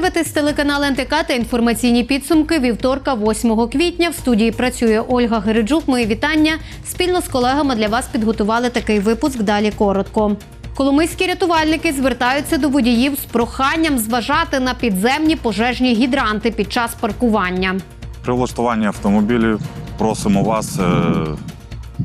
дивитесь телеканал НТК та інформаційні підсумки вівторка, 8 квітня. В студії працює Ольга Гереджук. Мої вітання. Спільно з колегами для вас підготували такий випуск. Далі коротко. Коломийські рятувальники звертаються до водіїв з проханням зважати на підземні пожежні гідранти під час паркування. При влаштуванні автомобілів просимо вас е,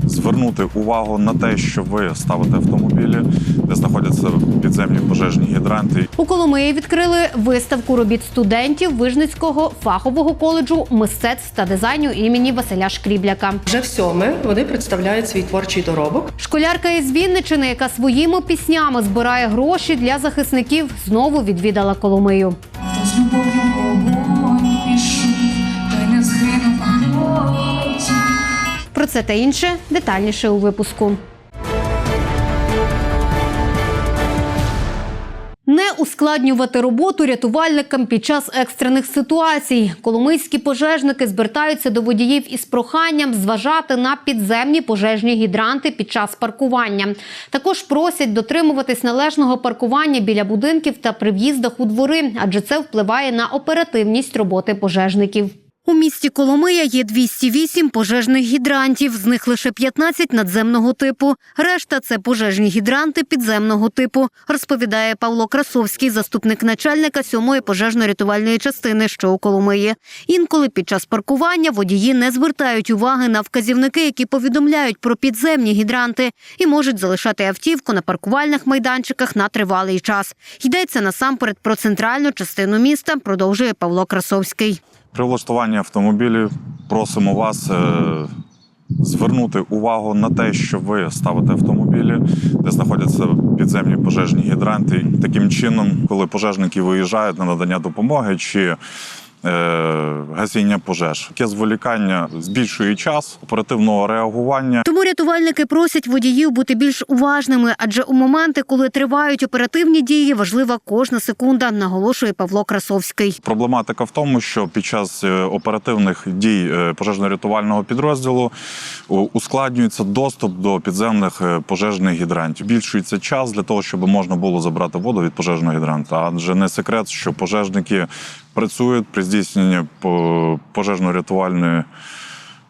звернути увагу на те, що ви ставите автомобілі, де знаходяться підземні пожежні гідранти. У Коломиї відкрили виставку робіт студентів Вижницького фахового коледжу мистецтв та дизайну імені Василя Шкрібляка. Вже в сьоме вони представляють свій творчий доробок. Школярка із Вінничини, яка своїми піснями збирає гроші для захисників, знову відвідала Коломию. З любов'ю Про це та інше детальніше у випуску. Не ускладнювати роботу рятувальникам під час екстрених ситуацій. Коломийські пожежники звертаються до водіїв із проханням зважати на підземні пожежні гідранти під час паркування. Також просять дотримуватись належного паркування біля будинків та при в'їздах у двори, адже це впливає на оперативність роботи пожежників. У місті Коломия є 208 пожежних гідрантів, з них лише 15 надземного типу. Решта це пожежні гідранти підземного типу, розповідає Павло Красовський, заступник начальника 7-ї пожежно-рятувальної частини, що у Коломиї. Інколи під час паркування водії не звертають уваги на вказівники, які повідомляють про підземні гідранти і можуть залишати автівку на паркувальних майданчиках на тривалий час. Йдеться насамперед про центральну частину міста, продовжує Павло Красовський. При влаштуванні автомобілів просимо вас е, звернути увагу на те, що ви ставите автомобілі, де знаходяться підземні пожежні гідранти. Таким чином, коли пожежники виїжджають на надання допомоги чи гасіння пожеж, таке зволікання збільшує час оперативного реагування. Тому рятувальники просять водіїв бути більш уважними, адже у моменти, коли тривають оперативні дії, важлива кожна секунда, наголошує Павло Красовський. Проблематика в тому, що під час е, оперативних дій е, пожежно-рятувального підрозділу ускладнюється доступ до підземних е, пожежних гідрантів. Збільшується час для того, щоб можна було забрати воду від пожежного гідранта. Адже не секрет, що пожежники працюють при здійсненні по- пожежно-рятувальної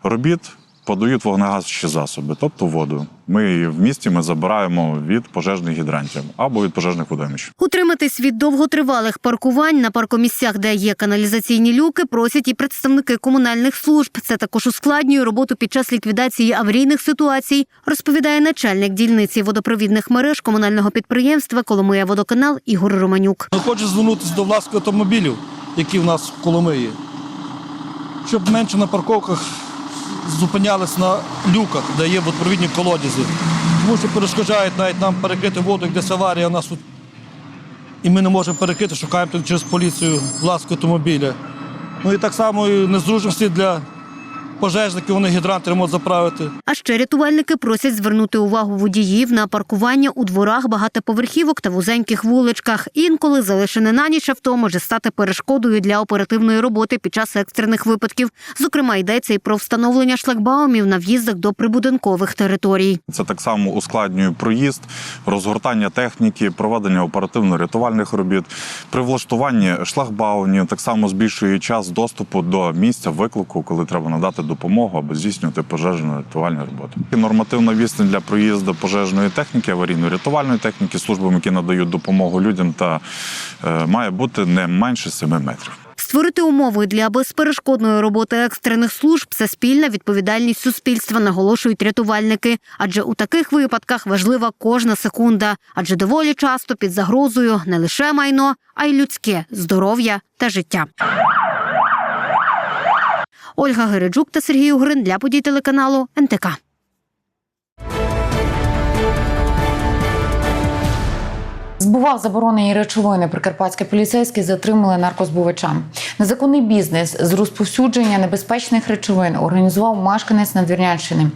робіт. Подають вогнегасючі засоби, тобто воду. Ми її в місті ми забираємо від пожежних гідрантів або від пожежних водоймищ. Утриматись від довготривалих паркувань на паркомісцях, де є каналізаційні люки, просять і представники комунальних служб. Це також ускладнює роботу під час ліквідації аварійних ситуацій, розповідає начальник дільниці водопровідних мереж комунального підприємства Коломия водоканал Ігор Романюк. Хочу звернутися до власних автомобілів, які в нас в Коломиї, щоб менше на парковках зупинялись на люках, де є водопровідні колодязі. Тому що перешкоджають навіть нам перекрити воду, десь аварія у нас тут. І ми не можемо перекрити, шукаємо через поліцію власного автомобіля. Ну і так само і незручності для пожежників, вони гідранти ремонт заправити. А ще рятувальники просять звернути увагу водіїв на паркування у дворах багатоповерхівок та вузеньких вуличках. Інколи залишене на ніч авто може стати перешкодою для оперативної роботи під час екстрених випадків. Зокрема, йдеться і про встановлення шлагбаумів на в'їздах до прибудинкових територій. Це так само ускладнює проїзд, розгортання техніки, проведення оперативно-рятувальних робіт. При влаштуванні шлагбаунів так само збільшує час доступу до місця виклику, коли треба надати допомогу або здійснювати пожежно-рятувальні роботи. Нормативна відстань для проїзду пожежної техніки, аварійно-рятувальної техніки, службам, які надають допомогу людям, та е, має бути не менше 7 метрів. Створити умови для безперешкодної роботи екстрених служб це спільна відповідальність суспільства, наголошують рятувальники. Адже у таких випадках важлива кожна секунда, адже доволі часто під загрозою не лише майно, а й людське здоров'я та життя. Ольга Гереджук та Сергій Угрин для подій телеканалу НТК. Збував заборонені речовини. Прикарпатські поліцейські затримали наркозбувача. Незаконний бізнес з розповсюдження небезпечних речовин організував мешканець Надвірнянщини.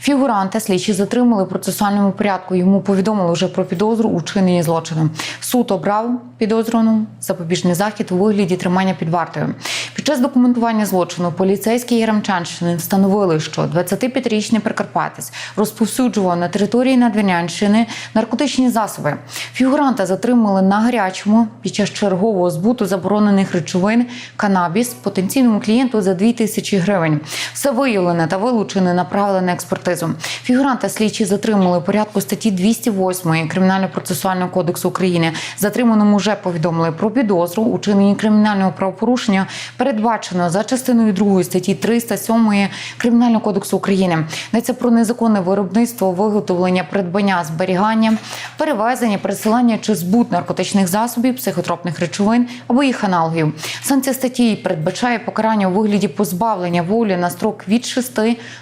Фігуранта слідчі затримали в процесуальному порядку. Йому повідомили вже про підозру у вчиненні злочину. Суд обрав підозрювану запобіжний захід у вигляді тримання під вартою. Під час документування злочину поліцейські Яремчанщини встановили, що 25-річний прикарпатець розповсюджував на території Надвірнянщини наркотичні засоби. Фігурант Фігуранта затримали на гарячому під час чергового збуту заборонених речовин канабіс потенційному клієнту за 2 тисячі гривень. Все виявлене та вилучене направили на експертизу. Фігуранта слідчі затримали у порядку статті 208 Кримінально-процесуального кодексу України. Затриманому вже повідомили про підозру у кримінального правопорушення, передбачено за частиною 2 статті 307 Кримінального кодексу України. Йдеться про незаконне виробництво, виготовлення, придбання, зберігання, перевезення, пересилання чи збут наркотичних засобів, психотропних речовин або їх аналогів. Санкція статті передбачає покарання у вигляді позбавлення волі на строк від 6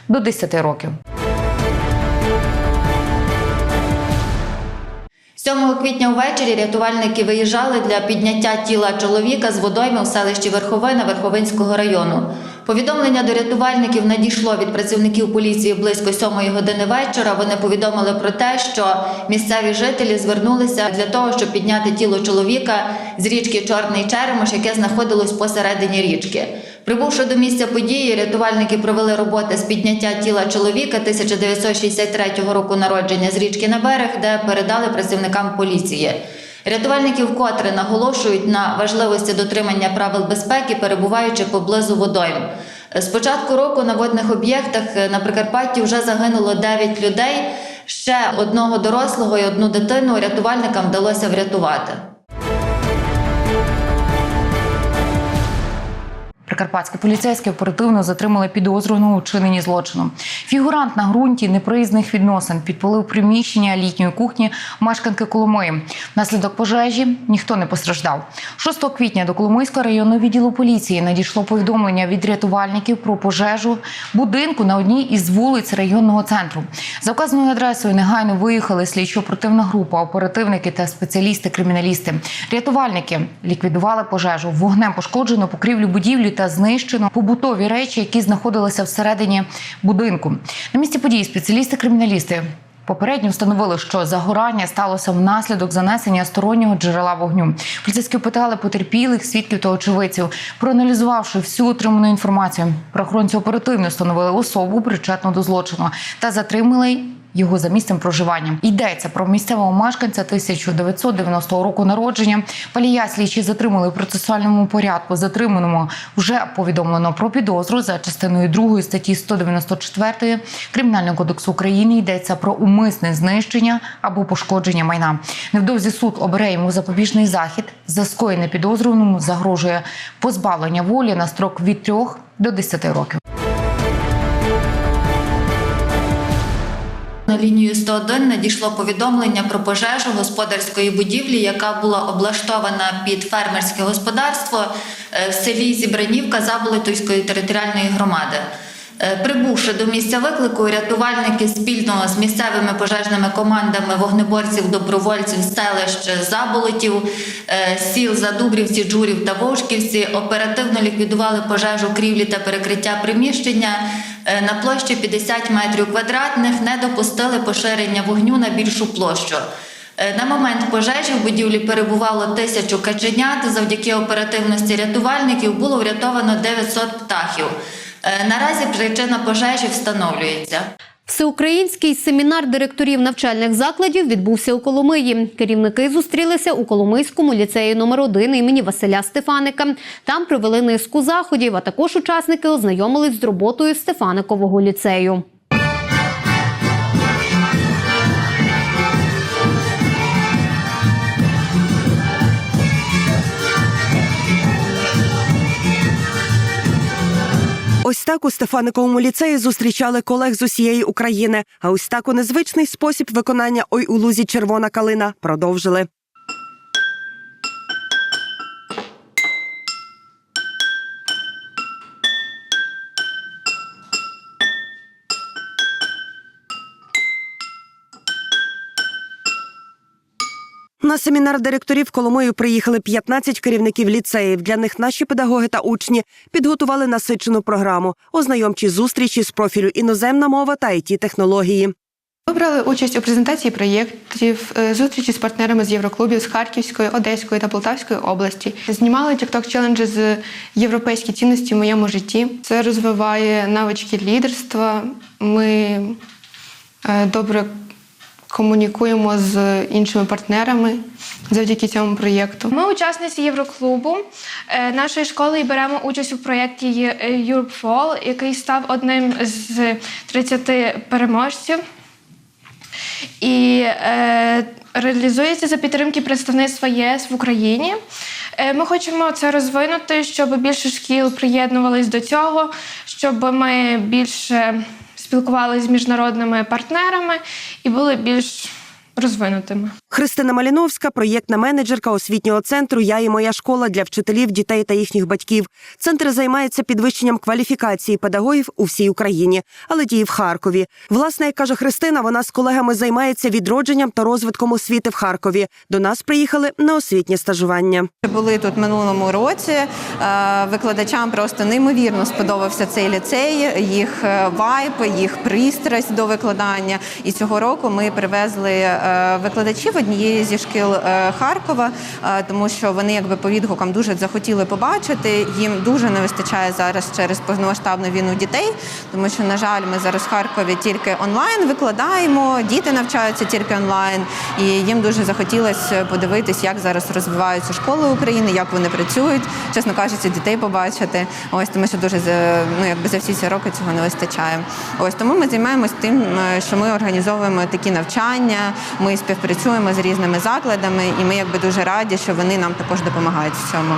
до 10 років. 7 квітня ввечері рятувальники виїжджали для підняття тіла чоловіка з водойми в селищі Верховина Верховинського району. Повідомлення до рятувальників надійшло від працівників поліції близько 7 години вечора. Вони повідомили про те, що місцеві жителі звернулися для того, щоб підняти тіло чоловіка з річки Чорний Черемош, яке знаходилось посередині річки. Прибувши до місця події, рятувальники провели роботи з підняття тіла чоловіка 1963 року народження з річки на берег, де передали працівникам поліції. Рятувальники вкотре наголошують на важливості дотримання правил безпеки, перебуваючи поблизу водойм. З початку року на водних об'єктах на Прикарпатті вже загинуло 9 людей. Ще одного дорослого і одну дитину рятувальникам вдалося врятувати. Прикарпатські поліцейські оперативно затримали підозрюваного у чиненні злочину. Фігурант на ґрунті неприязних відносин підпалив приміщення літньої кухні мешканки Коломиї. Внаслідок пожежі ніхто не постраждав. 6 квітня до Коломийського районного відділу поліції надійшло повідомлення від рятувальників про пожежу будинку на одній із вулиць районного центру. За вказаною адресою негайно виїхали слідчо-оперативна група, оперативники та спеціалісти-криміналісти. Рятувальники ліквідували пожежу. Вогнем пошкоджено покрівлю будівлі та знищено побутові речі, які знаходилися всередині будинку. На місці події спеціалісти-криміналісти Попередньо встановили, що загорання сталося внаслідок занесення стороннього джерела вогню. Поліцейські опитали потерпілих, свідків та очевидців. Проаналізувавши всю отриману інформацію, правоохоронці оперативно встановили особу, причетну до злочину, та затримали його за місцем проживання. Йдеться про місцевого мешканця 1990 року народження. Палія слідчі затримали у процесуальному порядку. Затриманому вже повідомлено про підозру за частиною 2 статті 194 Кримінального кодексу України. Йдеться про умисне знищення або пошкодження майна. Невдовзі суд обере йому запобіжний захід. За скоєне підозрюваному загрожує позбавлення волі на строк від 3 до 10 років. На лінію 101 надійшло повідомлення про пожежу господарської будівлі, яка була облаштована під фермерське господарство е, в селі Зібранівка Заболотівської територіальної громади. Е, Прибувши до місця виклику, рятувальники спільно з місцевими пожежними командами вогнеборців, добровольців, селищ Заболотів, е, сіл Задубрівці, Джурів та Вовшківці оперативно ліквідували пожежу крівлі та перекриття приміщення на площі 50 метрів квадратних, не допустили поширення вогню на більшу площу. Е, На момент пожежі в будівлі перебувало тисячу каченят. Завдяки оперативності рятувальників було врятовано 900 птахів. Е, Наразі причина пожежі встановлюється. Всеукраїнський семінар директорів навчальних закладів відбувся у Коломиї. Керівники зустрілися у Коломийському ліцеї номер 1 імені Василя Стефаника. Там провели низку заходів, а також учасники ознайомились з роботою Стефаникового ліцею. Ось так у Стефаниковому ліцеї зустрічали колег з усієї України. А ось так у незвичний спосіб виконання Ой у лузі червона калина продовжили. На семінар директорів Коломою приїхали 15 керівників ліцеїв. Для них наші педагоги та учні підготували насичену програму, ознайомчі зустрічі з профілю іноземна мова та it технології. Ми брали участь у презентації проєктів, е, зустрічі з партнерами з Євроклубів з Харківської, Одеської та Полтавської області. Знімали TikTok челенджі з європейські цінності в моєму житті. Це розвиває навички лідерства. Ми е, добре комунікуємо з іншими партнерами, завдяки цьому проєкту. Ми учасниці Євроклубу е, нашої школи і беремо участь у проєкті е, Europe Fall, який став одним з 30 переможців. І е, реалізується за підтримки представництва ЄС в Україні. Е, Ми хочемо це розвинути, щоб більше шкіл приєднувались до цього, щоб ми більше спілкувалися з міжнародними партнерами і були більш розвинутими. Христина Маліновська, проєктна менеджерка освітнього центру Я і моя школа для вчителів, дітей та їхніх батьків. Центр займається підвищенням кваліфікації педагогів у всій Україні, але діє в Харкові. Власне, як каже Христина, вона з колегами займається відродженням та розвитком освіти в Харкові. До нас приїхали на освітнє стажування. Були тут минулому році. Е, Викладачам просто неймовірно сподобався цей ліцей, їх е, вайб, їх пристрасть до викладання. І цього року ми привезли е, викладачів однієї зі шкіл е, Харкова, е, тому що вони якби по відгукам дуже захотіли побачити. Їм дуже не вистачає зараз через повномасштабну війну дітей, тому що, на жаль, ми зараз в Харкові тільки онлайн викладаємо, діти навчаються тільки онлайн, і їм дуже захотілося подивитись, як зараз розвиваються школи України, як вони працюють. Чесно кажучи, дітей побачити. Ось тому, що дуже ну якби за всі ці роки цього не вистачає. Ось тому ми займаємось тим, е, що ми організовуємо такі навчання. Ми співпрацюємо з різними закладами, і ми якби дуже раді, що вони нам також допомагають в цьому.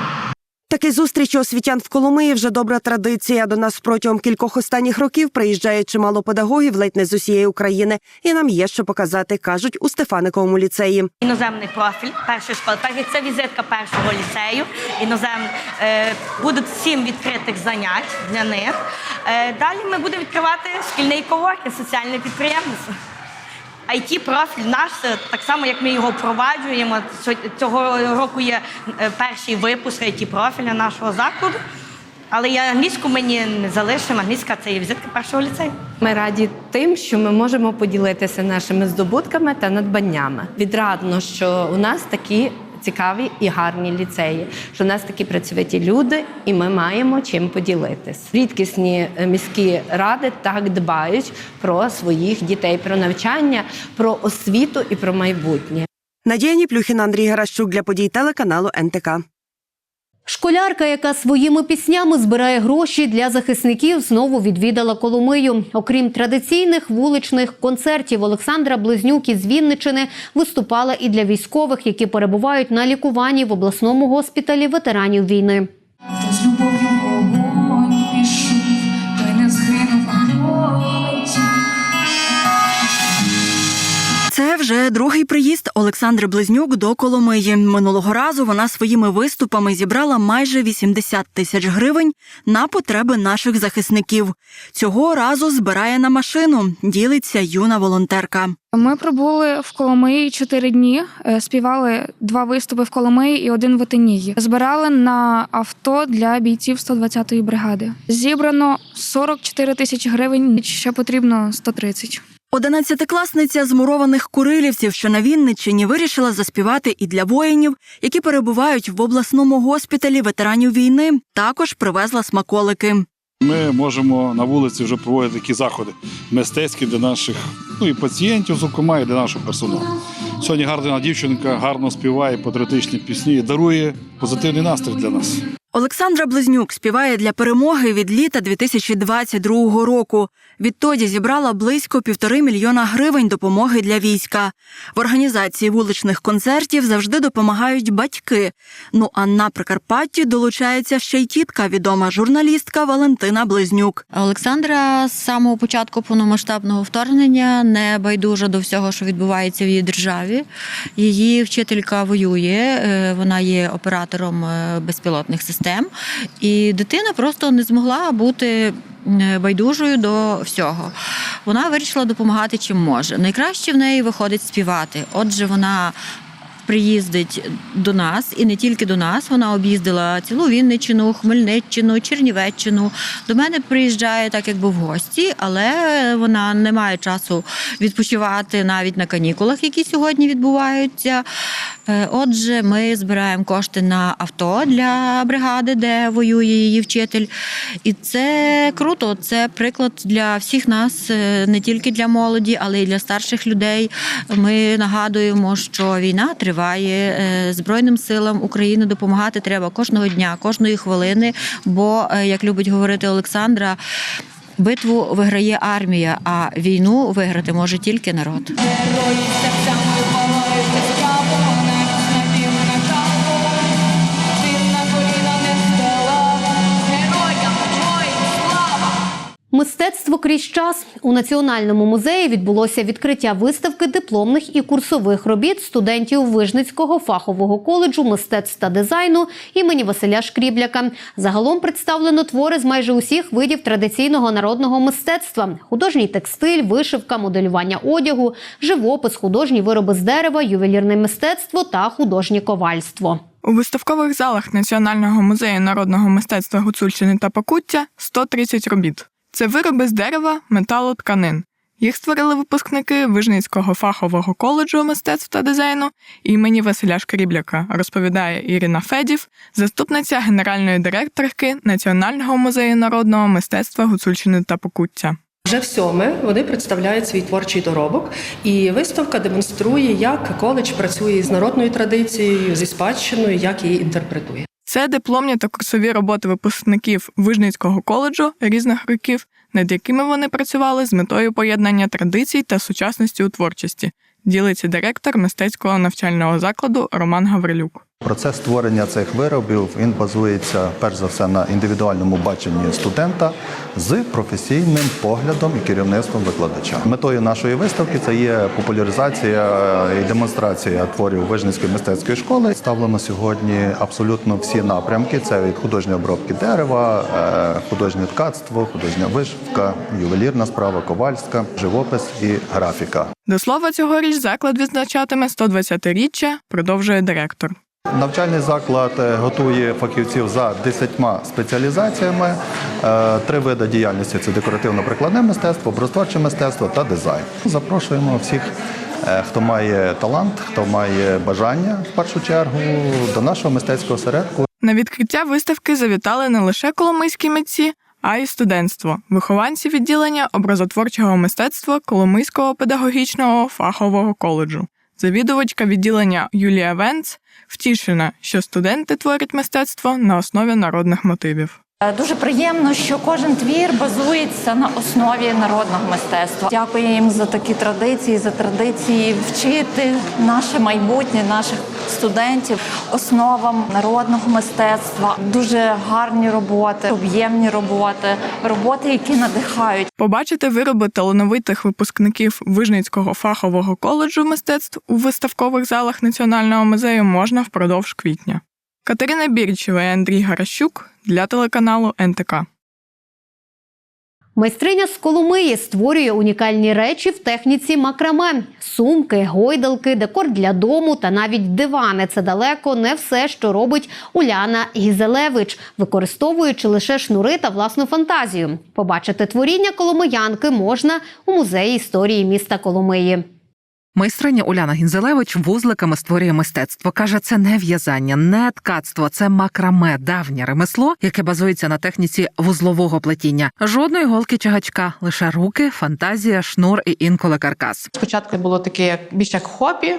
Такі зустрічі освітян в Коломиї вже добра традиція. До нас протягом кількох останніх років приїжджає чимало педагогів, ледь не з усієї України, і нам є що показати, кажуть у Стефаниковому ліцеї. Іноземний профіль першої школи, так як це візитка першого ліцею. Інозем е, будуть сім відкритих занять для них. Е, далі ми будемо відкривати шкільний коворкінг, соціальне підприємництво. It профіль наш так само, як ми його впроваджуємо. Цього року є е, перший випуск it профіля нашого закладу. Але я англійську мені не залишимо. Англійська це є візитка першого ліцею. Ми раді тим, що ми можемо поділитися нашими здобутками та надбаннями. Відрадно, що у нас такі цікаві і гарні ліцеї, що у нас такі працьовиті люди, і ми маємо чим поділитись. Рідкісні е, міські ради так дбають про своїх дітей, про навчання, про освіту і про майбутнє. Надія Ніплюхіна, Андрій Гаращук для подій телеканалу НТК. Школярка, яка своїми піснями збирає гроші для захисників, знову відвідала Коломию. Окрім традиційних вуличних концертів, Олександра Близнюк із Вінничини виступала і для військових, які перебувають на лікуванні в обласному госпіталі ветеранів війни. З любов'ю вже другий приїзд Олександри Близнюк до Коломиї. Минулого разу вона своїми виступами зібрала майже 80 тисяч гривень на потреби наших захисників. Цього разу збирає на машину, ділиться юна волонтерка. Ми пробули в Коломиї чотири дні, е, співали два виступи в Коломиї і один в Отинії. Збирали на авто для бійців 120-ї бригади. Зібрано 44 тисячі гривень, ще потрібно 130. Одинадцятикласниця з мурованих курилівців, що на Вінниччині, вирішила заспівати і для воїнів, які перебувають в обласному госпіталі ветеранів війни. Також привезла смаколики. Ми можемо на вулиці вже проводити такі заходи мистецькі для наших ну і пацієнтів, зокрема, і для нашого персоналу. Сьогодні гарна дівчинка гарно співає патріотичні пісні і дарує позитивний настрій для нас. Олександра Близнюк співає для перемоги від літа 2022 року. Відтоді зібрала близько півтори мільйона гривень допомоги для війська. В організації вуличних концертів завжди допомагають батьки. Ну а на Прикарпатті долучається ще й тітка, відома журналістка Валентина Близнюк. Олександра з самого початку повномасштабного вторгнення не байдужа до всього, що відбувається в її державі. Її вчителька воює, е, вона є оператором е, безпілотних систем, і дитина просто не змогла бути е, байдужою до всього. Вона вирішила допомагати чим може. Найкраще в неї виходить співати. Отже, вона приїздить до нас і не тільки до нас. Вона об'їздила цілу Вінниччину, Хмельниччину, Чернівеччину. До мене приїжджає так, якби в гості, але вона не має часу відпочивати навіть на канікулах, які сьогодні відбуваються. Е, Отже, ми збираємо кошти на авто для бригади, де воює її вчитель. І це круто. Це приклад для всіх нас, е, не тільки для молоді, але й для старших людей. Ми нагадуємо, що війна триває. Триває. Е, Збройним силам України допомагати треба кожного дня, кожної хвилини. Бо, е, як любить говорити Олександра, битву виграє армія, а війну виграти може тільки народ. Герої Мистецтво крізь час у національному музеї відбулося відкриття виставки дипломних і курсових робіт студентів Вижницького фахового коледжу мистецтв та дизайну імені Василя Шкрібляка. Загалом представлено твори з майже усіх видів традиційного народного мистецтва: художній текстиль, вишивка, моделювання одягу, живопис, художні вироби з дерева, ювелірне мистецтво та художнє ковальство. У виставкових залах Національного музею народного мистецтва Гуцульщини та Покуття 130 робіт. Це вироби з дерева, металу, тканин. Їх створили випускники Вижницького фахового коледжу мистецтв та дизайну імені Василя Шкрібляка, розповідає Ірина Федів, заступниця генеральної директорки Національного музею народного мистецтва Гуцульщини та Покуття. Вже в сьоме вони представляють свій творчий доробок, і виставка демонструє, як коледж працює з народною традицією, зі спадщиною, як її інтерпретує. Це дипломні та курсові роботи випускників Вижницького коледжу різних років, над якими вони працювали з метою поєднання традицій та сучасності у творчості. Ділиться директор мистецького навчального закладу Роман Гаврилюк. Процес створення цих виробів він базується перш за все на індивідуальному баченні студента з професійним поглядом і керівництвом викладача. Метою нашої виставки це є популяризація і демонстрація творів Вижницької мистецької школи. Ставлено сьогодні абсолютно всі напрямки: це від художньої обробки дерева, е, художнє ткацтво, художня вишивка, ювелірна справа, ковальська, живопис і графіка. До слова, цьогоріч заклад відзначатиме 120-річчя, продовжує директор. Навчальний заклад е, готує фахівців за 10 спеціалізаціями. Е, Три види діяльності це декоративно-прикладне мистецтво, образотворче мистецтво та дизайн. Запрошуємо всіх, е, хто має талант, хто має бажання в першу чергу до нашого мистецького осередку. На відкриття виставки завітали не лише коломийські митці, а й студентство, вихованці відділення образотворчого мистецтва Коломийського педагогічного фахового коледжу. Завідувачка відділення Юлія Венц втішена, що студенти творять мистецтво на основі народних мотивів. Е, Дуже приємно, що кожен твір базується на основі народного мистецтва. Дякую їм за такі традиції, за традиції вчити наше майбутнє, наших студентів основам народного мистецтва. Дуже гарні роботи, об'ємні роботи, роботи, які надихають. Побачити вироби талановитих випускників Вижницького фахового коледжу мистецтв у виставкових залах Національного музею можна впродовж квітня. Катерина Бірчева і Андрій Гаращук для телеканалу НТК. Майстриня з Коломиї створює унікальні речі в техніці макраме: сумки, гойдалки, декор для дому та навіть дивани. Це далеко не все, що робить Уляна Гізелевич, використовуючи лише шнури та власну фантазію. Побачити творіння коломиянки можна у музеї історії міста Коломиї. Майстриня Уляна Гінзелевич вузликами створює мистецтво. Каже, це не в'язання, не ткацтво, це макраме, давнє ремесло, яке базується на техніці вузлового плетіння. Жодної голки чагачка, лише руки, фантазія, шнур і інколи каркас. Спочатку було таке як більш як хобі,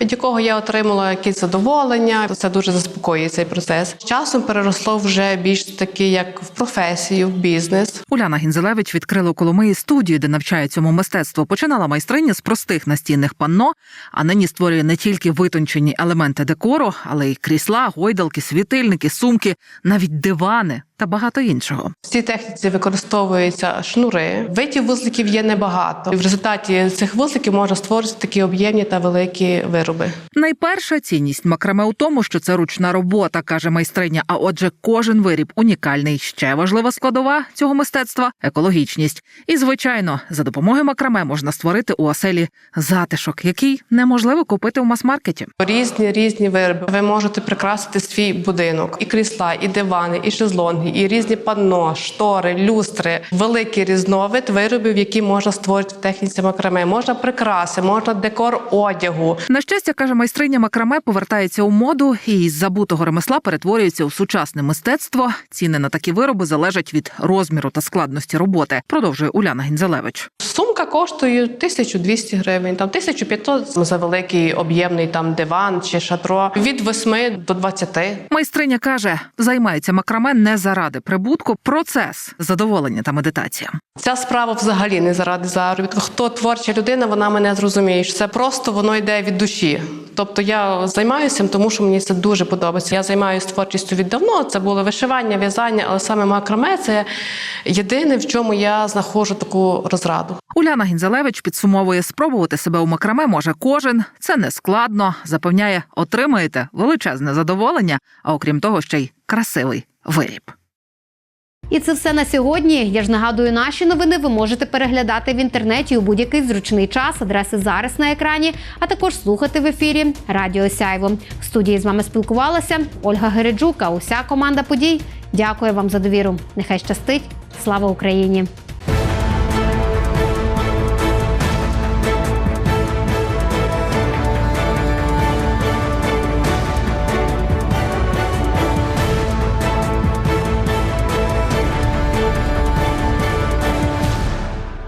від якого я отримала якесь задоволення. Це дуже заспокоює цей процес. З часом переросло вже більш таки як в професію, в бізнес. Уляна Гінзелевич відкрила у Коломиї студію, де навчає цьому мистецтву. Починала майстриня з простих настінних панно, а нині створює не тільки витончені елементи декору, але й крісла, гойдалки, світильники, сумки, навіть дивани та багато іншого. В цій техніці використовуються шнури. Видів вузликів є небагато. І в результаті цих вузликів можна створити такі об'ємні та великі вироби. Найперша цінність макраме у тому, що це ручна робота, каже майстриня. А отже, кожен виріб унікальний. Ще важлива складова цього мистецтва екологічність. І звичайно, за допомогою макраме можна створити у оселі затишок, який неможливо купити у мас-маркеті. Різні різні вироби. Ви можете прикрасити свій будинок, і крісла, і дивани, і шезлонги, і різні панно, штори, люстри, великий різновид виробів, які можна створити в техніці макраме. Можна прикраси, можна декор одягу. На щастя, каже майстриня макраме, повертається у моду і із забутого ремесла перетворюється у сучасне мистецтво. Ціни на такі вироби залежать від розміру та складності роботи. Продовжує Уляна Гінзелевич. Сумка коштує 1200 гривень, там 1500 за великий об'ємний там диван чи шатро від 8 до 20. Майстриня каже, займається макраме не заради прибутку, процес задоволення та медитація. Ця справа взагалі не заради заробітку. Хто творча людина, вона мене зрозуміє. що Це просто воно йде від душі. Тобто я займаюся, тому що мені це дуже подобається. Я займаюся творчістю віддавно. Це було вишивання, в'язання, але саме макраме це єдине, в чому я знаходжу таку розраду. Уляна Гінзелевич підсумовує, спробувати себе у макраме може кожен. Це не складно. Запевняє, отримаєте величезне задоволення, а окрім того, ще й красивий виріб. І це все на сьогодні. Я ж нагадую, наші новини ви можете переглядати в інтернеті у будь-який зручний час. Адреси зараз на екрані, а також слухати в ефірі Радіо Сяйво. В студії з вами спілкувалася Ольга Гереджука. Уся команда подій. Дякую вам за довіру. Нехай щастить. Слава Україні!